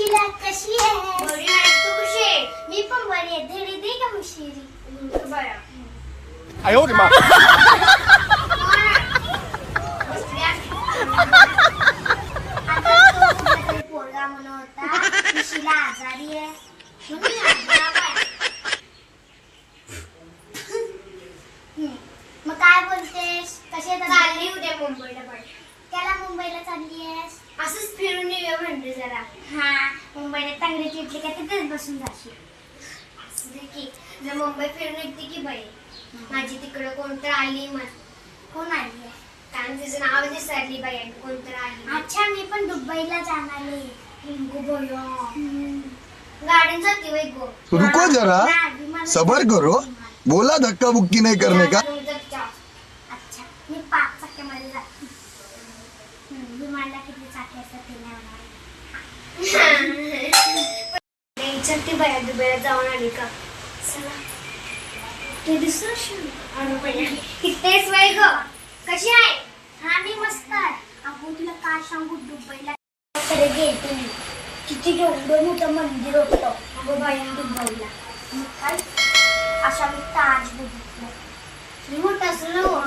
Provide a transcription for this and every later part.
शिला कशी आहे बरी आहे तू कशी आहे मी पण बरी आहे धीरे दे का मग शिरी हम्म, बरं 哎呦我的妈！ जरा. हा. मुंबईला चांगली चिटली का तिथेच बसून जाशील. की. जर मुंबई फिरून येते की बाई? माझी तिकडं कोणतर आली मग कोण आली आहे? कारण तिचं नाव विसरली बाई आणि कोणतर आली. अच्छा मी पण दुबईला जाणार आहे. बोलो. गार्डन जाते बाई गो. रुको जरा. सबर करो. बोला धक्का बुक्की नहीं करने का? शक्ती बाया दुबईला जाऊन आली का? चला. ते दुसरं तेच वय कशी आहे? हा मी मस्त आहे. अगो तुला काय सांगू? दुबईला गेली मी. एवढं मोठं मंदिर होतं. अगो बाया दुबईला. काय? अशा मी ताज बघितलं. मी मोठं असलो.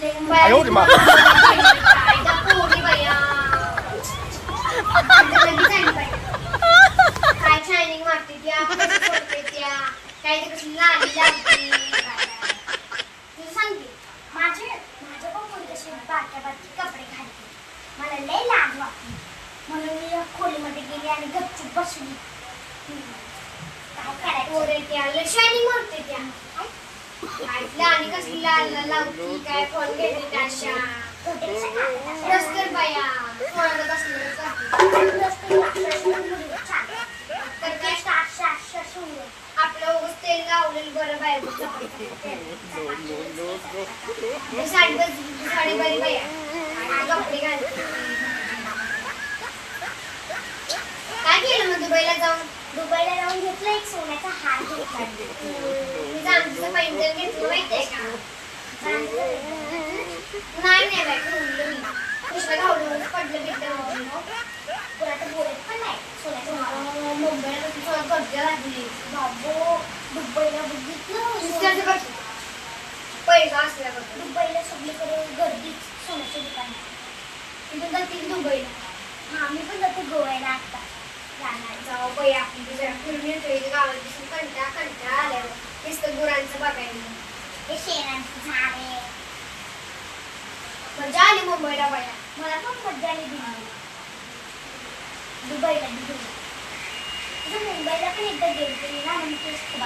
लेंबाई पोरी बाया. काय ते कसली लाली लागते काय काय. तुला सांगते माझे माझे पण कोणते असे बारक्या बारके कपडे घालते. मला लय लाज वाटली म्हणून मी या खोलीमध्ये गेली आणि गपचूप बसली. काय करायचं? पोरे त्या शायनिंग मारते त्या. लाली कसली लाल लावती? काय फोन घेते त्या अशा खोटेचं काय करायचं? रस्कर बाया फोनाला बसलेलं करते. रस्ते लागतात, छान. तर काय अशा अशा शिवलं. आपलं उगाच तेल लावलेलं बरं बाहेर साडी बरी कपडे घालते काय केलं मग दुबईला जाऊन दुबईला जाऊन घेतलं एक सोन्याचा हार घेतला मी पैंजण घेतलं माहितीये का नाही नाही बाई ठेवलं मी पडलं बिडलं पुन्हा तर बोलत पण नाही सोन्याचा हार मुंबईला कसं थोडं गर्दी लागली बाबो दुबईला बघितलं दुसऱ्याचं कसं असल्याबद्दल दुबईला सगळीकडे गर्दी सोन्याच्या दुकान तिथं जातील दुबईला. हा मी पण जाते गोव्याला आता. जाणार. जाऊ बाई आपण बी जरा फिरून येतो इथे गावात दिसून कंटाळा कंटाळा आल्यावर. नुसतं गुरांचं बघायला हे शेणांचं झाड मजा आली मुंबईला बाया मला पण मजा आली दुबईला दुबईला मुंबईला पण एकदा गेलते मी ना म्हणून तेच खूप.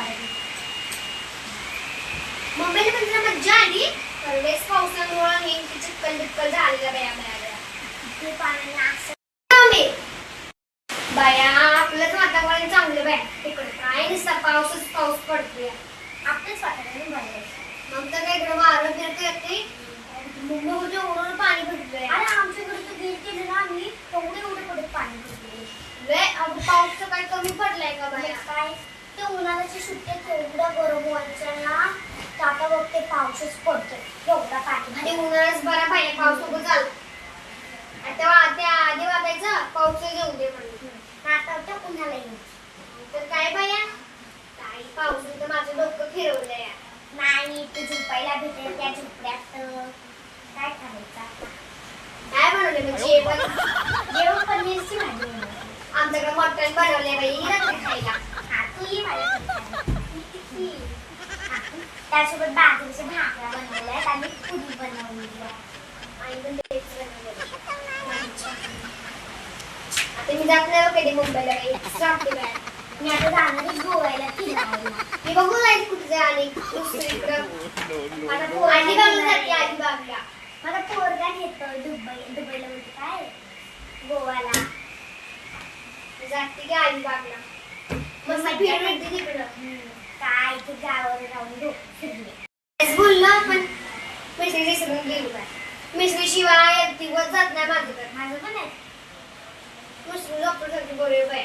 मुंबईला पण जरा मज्जा आली परवेस पावसामुळं हे ते चिक्कल बिक्कल झालेलं बाया बाया बाया ते पाण्याने असं आम्ही बाया आपलंच वातावरण चांगलं बाया नुसता पाऊसच पाऊस पडतोय. वातावरण बरं. आहे. मग तर काय वारं फिरत येते मुंबईच्या उडून पाणी भरलंय अरे आमच्याकडे तर गेल केलं ना आम्ही तेवढे एवढे कडे पाणी पडले लय अगं पाऊस काय कमी पडलाय का बाया? काय? ते उन्हाळ्याच्या सुट्ट्यात एवढं गरम व्हायचं ना आता बघ ते पाऊसच पडतोय. एवढा पाणी आणि. उन्हाळ्याच बरा पाहिजे पाऊस नको चाल आता त्या आधी वागायचं पाऊस येऊ दे म्हणून. आता त्या उन्हाला येईल तर काय बाया काही पाऊस तर माझं डोकं फिरवलंय. नाही तू झोपायला भेटेल त्या झोपड्यात काय करायचं? काय बनवले मग? जेवण? जेवण पनीरची भाजी. आमच्याकडे मटण बनवले बाई खायला. हा, तू ये त्यासोबत बाजरीच्या भाकऱ्या बनवल्यात आणि पुरी बनवली आहे. आणि बनवलेलं. आता मी जात नाही हो कधी मुंबईला मी आता जाणार गोव्याला फिरायला. मी बघू जायचं कुठे आणि दुसरीकडं पोरगा अलिबागला जाते आहे. अलिबागला माझा पोरगा घेतो दुबई. दुबईला म्हणजे काय? गोव्याला मी जाते की अलिबागला फिरून येते तिकडं काय ते गावावर जाऊन डोकं बोललो पण मिसरी विसरून गेलो काय मिसरी शिवाय एक दिवस जात नाही माझं तर माझं पण आहे मुस्लिम डॉक्टर सारखी बोलले